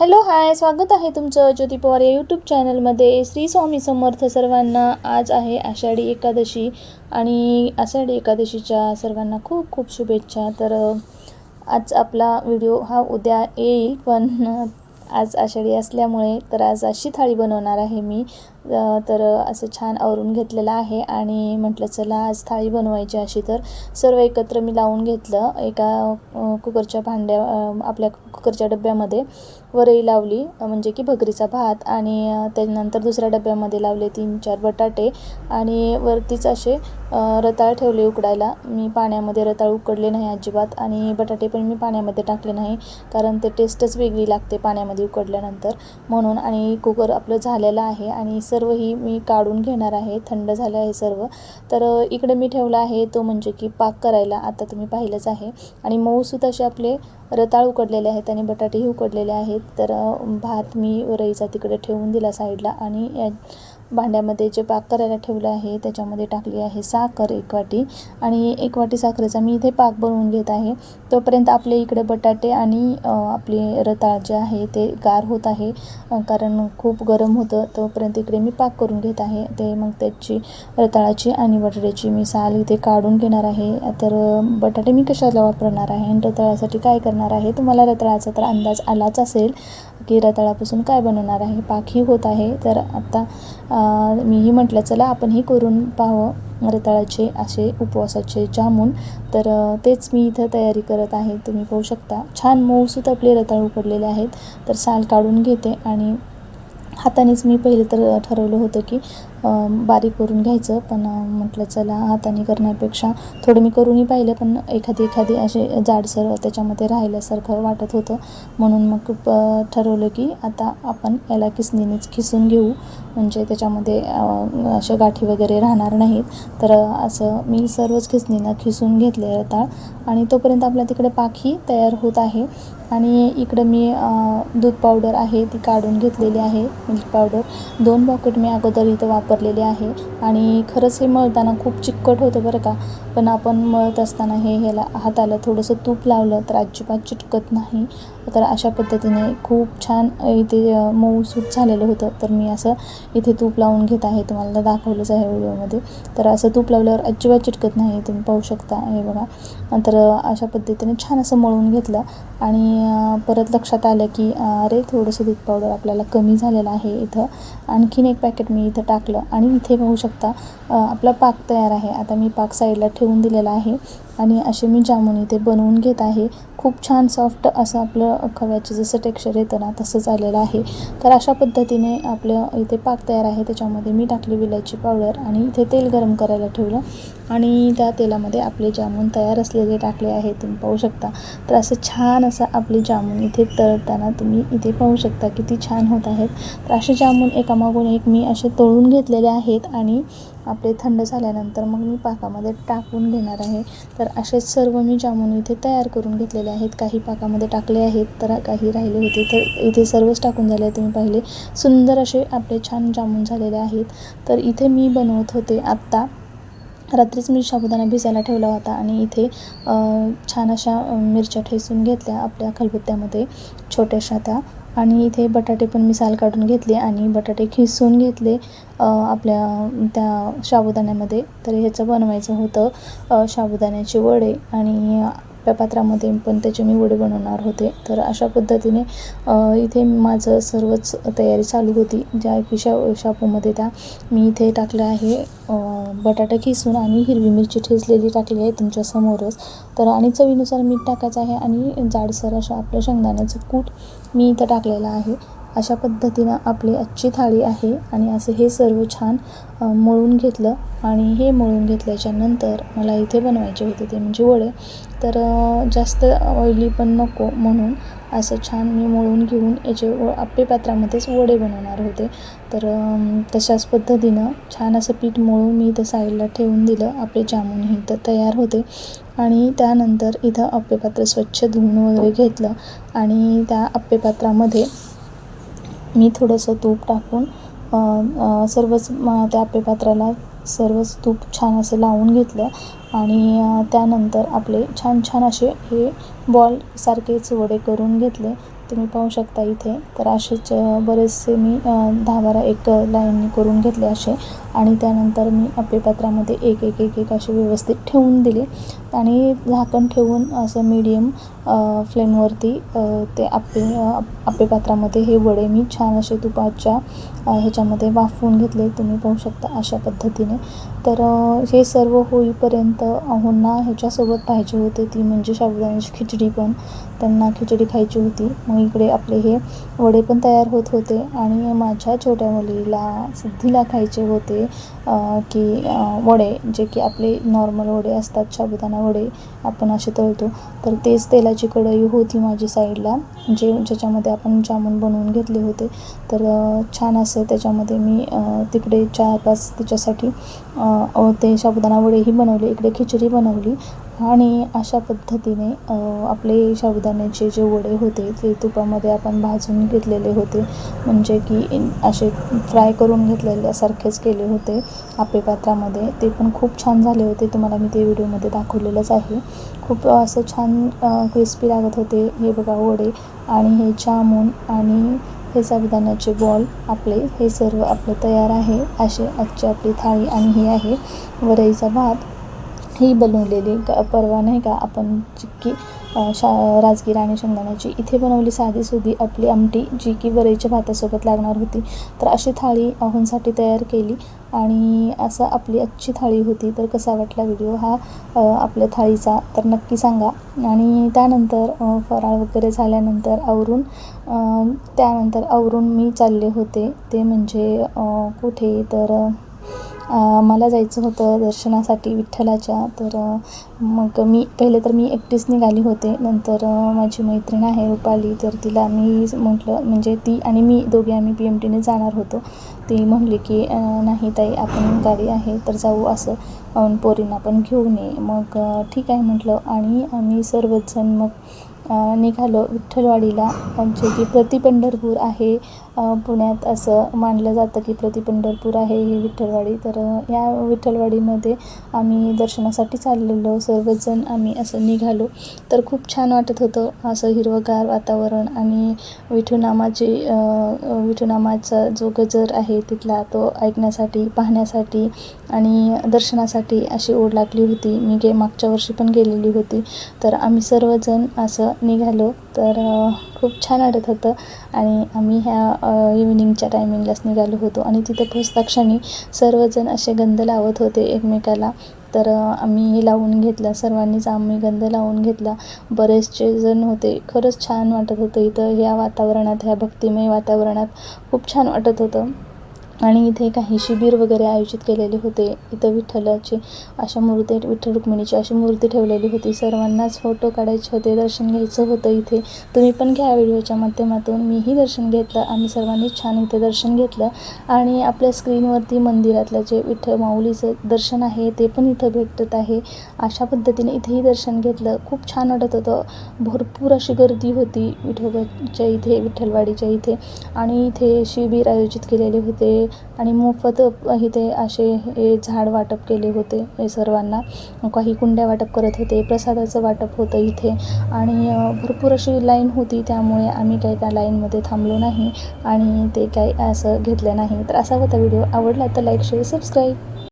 Hello hi स्वागत आहे तुमचं ज्योती पवार या यूट्यूब चॅनलमध्ये श्री स्वामी समर्थ सर्वांना आज आहे आषाढी एकादशी आणि आषाढी एकादशीच्या सर्वांना खूप खूप शुभेच्छा. तर आज आपला व्हिडिओ हा उद्या येईल पण आज आषाढी असल्यामुळे तर आज अशी थाळी बनवणार आहे मी. तर असं छान आवरून घेतलेलं आहे. आणि म्हटलं चला आज थाळी बनवायची अशी. तर सर्व एकत्र मी लावून घेतलं. एका कुकरच्या भांड्या आपल्या कुकरच्या डब्यामध्ये वरई लावली म्हणजे की भगरीचा भात. आणि त्यानंतर दुसऱ्या डब्यामध्ये लावले तीन चार बटाटे. आणि वरतीच असे रताळ ठेवले उकडायला. मी पाण्यामध्ये रताळ उकडले नाही अजिबात. आणि बटाटे पण मी पाण्यामध्ये टाकले नाही कारण ते टेस्टच वेगळी लागते पाण्यामध्ये उकडल्यानंतर. म्हणून आणि कुकर आपलं झालेलं आहे. आणि सर्व ही मी काढून घेणार आहे थंड झालं आहे सर्व. तर इकडे मी ठेवला आहे तो म्हणजे की पाक करायला आता तुम्ही पाहिलंच आहे. आणि मऊसूत असे आपले रताळ उकडलेले आहेत आणि बटाटेही उकडलेले आहेत. तर भात मी रईचा तिकडे ठेवून दिला साईडला आणि या भांड्यामध्ये जे पाक करायला ठेवलं आहे त्याच्यामध्ये टाकली आहे साखर एक वाटी. आणि एक वाटी साखरेचा मी इथे पाक बनवून घेत आहे. तोपर्यंत आपले इकडे बटाटे आणि आपले रताळ जे आहे ते गार होत आहे. कारण खूप गरम होतं. तोपर्यंत इकडे मी पाक करून घेत आहे. ते मग त्याची रताळाची आणि बटाट्याची मी साल इथे काढून घेणार आहे. तर बटाटे मी कशाला वापरणार आहे? आणि रताळासाठी काय करणार आहे? तुम्हाला रताळाचा तर अंदाज आलाच असेल. की रताळापासून काय बनवणार आहे? पाकही होत आहे. तर आत्ता मीही म्हटलं चला आपणही करून पाहावं. रताळाचे असे उपवासाचे जामून. तर तेच मी इथं तयारी करत आहे. तुम्ही पाहू शकता. छान मऊसूत आपले रताळ उकडलेले आहेत. तर साल काढून घेते. आणि हातानेच मी पहिले तर ठरवलं होतं की बारीक करून घ्यायचं. पण म्हटलं चला हाताने करण्यापेक्षा थोडं मी करूनही पाहिलं पण एखादी एखादी असे जाडसर त्याच्यामध्ये राहिल्यासारखं वाटत होतं. म्हणून मग ठरवलं की आता आपण याला किसनीनेच खिसून घेऊ. म्हणजे त्याच्यामध्ये अशा गाठी वगैरे राहणार नाहीत. तर असं मी सर्वच खिसणीनं खिसून घेतले रताळ आणि तोपर्यंत आपल्या तिकडे पाखी तयार होत आहे. आणि इकडं मी दूध पावडर आहे ती काढून घेतलेली आहे मिल्क पावडर. दोन पॉकेट मी अगोदर इथं वापरलेले आहे. आणि खरंच हे मळताना खूप चिकट होतं बरं का. पण आपण मळत असताना हे ह्याला हाताला थोडंसं तूप लावलं तर अजिबात चिटकत नाही. तर अशा पद्धतीने खूप छान इथे मऊ सूट झालेलं होतं. तर मी असं इथे तूप लावून घेत आहे. तुम्हाला दाखवलंच आहे व्हिडिओमध्ये. तर असं तूप लावल्यावर अजिबात चिटकत नाही. तुम्ही पाहू शकता. हे बघा. नंतर अशा पद्धतीने छान असं मळून घेतलं. आणि परत लक्षात आलं की अरे थोडंसं दूध पावडर आपल्याला कमी झालेलं आहे इथं. आणखीन एक पॅकेट मी इथं टाकलं. आणि इथे पाहू शकता आपला पाक तयार आहे. आता मी पाक साईडला ठेवून दिलेला आहे आणि असे मी जामून इथे बनवून घेत आहे. खूप छान सॉफ्ट असं आपलं खव्याचं जसं टेक्स्चर येतं ना तसंच आलेलं आहे. तर अशा पद्धतीने आपलं इथे पाक तयार आहे. त्याच्यामध्ये मी टाकली विलायची पावडर आणि इथे तेल गरम करायला ठेवलं. आणि त्या तेलामध्ये आपले जामून तयार असलेले टाकले आहे तुम्ही पाहू शकता. तर असं छान असं आपले जामून इथे तळताना तुम्ही इथे पाहू शकता किती छान होत आहेत. तर असे जामून एकामागून एक मी असे तळून घेतलेले आहेत आणि आपले थंड झाल्यानंतर मग मी पाकामध्ये टाकून घेणार आहे. तर असेच सर्व मी जामून इथे तयार करून घेतलेले आहेत. काही पाकामध्ये टाकले आहेत तर काही राहिले होते. तर इथे सर्वच टाकून झाले तुम्ही पाहिले. सुंदर असे आपले छान जामून झालेले आहेत. तर इथे मी बनवत होते आत्ता. रात्रीच मी साबुदाणा भिजायला ठेवला होता आणि इथे छान अशा मिरच्या ठेसून घेतल्या आपल्या खलबत्त्यामध्ये छोट्याशा त्या. आणि इथे बटाटे पण मी साल काढून घेतले आणि बटाटे खिसून घेतले आपल्या त्या साबुदाण्यामध्ये. तर ह्याचं बनवायचं होतं साबुदाण्याचे वडे आणि त्या पात्रामध्ये पण त्याचे मी वडे बनवणार होते. तर अशा पद्धतीने इथे माझं सर्वच तयारी चालू होती. ज्या की शा शापूमध्ये त्या मी इथे टाकलं आहे. बटाटा खिसून आणि हिरवी मिरची ठेचलेली टाकली आहे तुमच्यासमोरच तर आणि चवीनुसार मीठ टाकायचं आहे आणि जाडसर अशा आपलं शेंगदाण्याचं कूट मी इथं टाकलेलं आहे. अशा पद्धतीनं आपली आजची थाळी आहे आणि असं हे सर्व छान मळून घेतलं आणि हे मळून घेतल्याच्या नंतर मला इथे बनवायचे होते ते म्हणजे वडे. तर जास्त ऑइली पण नको म्हणून असं छान मी मळून घेऊन याचे व आप्पे पात्रामध्येच वडे बनवणार होते. तर तशाच पद्धतीनं छान असं पीठ मळून मी इथं साईडला ठेवून दिलं आपले जामूनही तर तयार होते. आणि त्यानंतर इथं आप्पेपात्र स्वच्छ धुवून वगैरे घेतलं आणि त्या आप्पेपात्रामध्ये मी थोडंसं तूप टाकून सर्वच त्या आप्पेपात्राला सर्वच तूप छान असं लावून घेतलं आणि त्यानंतर आपले छान छान असे हे बॉलसारखेच वडे करून घेतले. तुम्ही पाहू शकता इथे तर असेच बरेचसे मी दहा बारा एक लाईननी करून घेतले असे आणि त्यानंतर मी आप्पेपात्रामध्ये एक एक एक एक असे व्यवस्थित ठेवून दिले. आणि झाकण ठेवून असं मीडियम फ्लेमवरती ते आप्पे अ, आप्पेपात्रामध्ये हे वडे मी छान असे तुपाच्या ह्याच्यामध्ये वाफवून घेतले. तुम्ही पाहू शकता अशा पद्धतीने. तर हे सर्व होईपर्यंत अहोंना ह्याच्यासोबत पाहिजे होते. ती म्हणजे शाबुदाण्याची खिचडी पण. त्यांना खिचडी खायची होती. मग इकडे आपले हे वडे पण तयार होत होते. आणि माझ्या छोट्या मुलीला सिद्धीला खायचे होते की वडे जे की आपले नॉर्मल वडे असतात शाबुदाणा वडे आपण असे तळतो. तर तेच तेलाची कढई होती माझी साईडला जे ज्याच्यामध्ये आपण जामून बनवून घेतले होते. तर छान असं त्याच्यामध्ये मी तिकडे चार पाच तिच्यासाठी ते साबुदाणा वडेही बनवले इकडे खिचडी बनवली. आणि अशा पद्धतीने आपले साबुदाण्याचे जे वडे होते ते तुपामध्ये आपण भाजून घेतलेले होते. म्हणजे की असे फ्राय करून घेतलेल्यासारखेच केले होते आप्पेपात्रामध्ये ते पण खूप छान झाले होते. तुम्हाला मी ते व्हिडिओमध्ये दाखवलेलंच आहे. खूप असं छान क्रिस्पी लागत होते हे बघा वडे. आणि हे जामून आणि हे साबुदाण्याचे बॉल आपले हे सर्व आपले तयार आहे. असे आजची आपली थाळी आणि हे आहे वरईचा भात. ही बनवलेली ग परवा नाही का आपण चिक्की शा राजगिरा आणि शेंगदाण्याची इथे बनवली साधीसुधी आपली आमटी जी की वरईच्या भातासोबत लागणार होती. तर अशी थाळी अहोंसाठी तयार केली आणि असं आपली आजची थाळी होती. तर कसा वाटला व्हिडिओ हा आपल्या थाळीचा? तर नक्की सांगा. आणि त्यानंतर फराळ वगैरे झाल्यानंतर आवरून त्यानंतर आवरून मी चालले होते. ते म्हणजे कुठे? तर मला जायचं होतं दर्शनासाठी विठ्ठलाच्या. तर मग मी पहिले तर मी एकटीच निघाली होते. नंतर माझी मैत्रीण आहे रुपाली. तर तिला मी म्हटलं म्हणजे ती आणि मी दोघे आम्ही पी एम टीने जाणार होतो. ती म्हणली की नाही ताई आपण गाडी आहे तर जाऊ असं. पोरींना पण घेऊन ये. मग ठीक आहे म्हटलं. आणि आम्ही सर्वच जण मग निघालो. विठ्ठलवाडीला. म्हणजे की प्रति पंढरपूर आहे पुण्यात असं मानलं जातं की प्रति पंढरपूर आहे ही विठ्ठलवाडी. तर या विठ्ठलवाडीमध्ये आम्ही दर्शनासाठी चाललेलो. सर्वजण आम्ही असं निघालो. तर खूप छान वाटत होतं असं हिरवंगार वातावरण आणि विठूनामाची विठूनामाचा जो गजर आहे तिथला तो ऐकण्यासाठी पाहण्यासाठी आणि दर्शनासाठी अशी ओढ लागली होती. मी गे मागच्या वर्षी पण गेलेली होती. तर आम्ही सर्वजण असं निघालो तर खूप छान वाटत होतं. आणि आम्ही ह्या इव्हिनिंगच्या टायमिंगलाच निघालो होतो. आणि तिथं पोचताक्षणी सर्वजण असे गंध लावत होते एकमेकाला. तर आम्ही आम्ही लावून घेतला. सर्वांनीच आम्ही गंध लावून घेतला. बरेचसे जण होते. खरंच छान वाटत होतं. इथं ह्या वातावरणात ह्या भक्तिमय वातावरणात खूप छान वाटत होतं. आणि इथे काही शिबिर वगैरे आयोजित केलेले होते. इथं विठ्ठलाची अशा मूर्ती विठ्ठल रुक्मिणीची अशी मूर्ती ठेवलेली होती. सर्वांनाच फोटो काढायचे होते दर्शन घ्यायचं होतं इथे. तुम्ही पण घ्या व्हिडिओच्या माध्यमातून. मीही दर्शन घेतलं आम्ही सर्वांनी छान इथे दर्शन घेतलं. आणि आपल्या स्क्रीनवरती मंदिरातलं जे विठ्ठल माऊलीचं दर्शन आहे ते पण इथं भेटत आहे. अशा पद्धतीने इथेही दर्शन घेतलं. खूप छान वाटत होतं. भरपूर अशी गर्दी होती विठोबाच्या इथे विठ्ठलवाडीच्या इथे. आणि इथे शिबिर आयोजित केलेले होते. आणि मोफत इथे असे हे झाड वाटप केले होते हे सर्वांना. काही कुंड्या वाटप करत होते प्रसादाचं वाटप होतं इथे. आणि भरपूर अशी लाईन होती त्यामुळे आम्ही काही त्या लाईनमध्ये थांबलो नाही आणि ते काही असं घेतलं नाही. तर असा होता व्हिडिओ. आवडला तर लाईक शेअर सबस्क्राईब.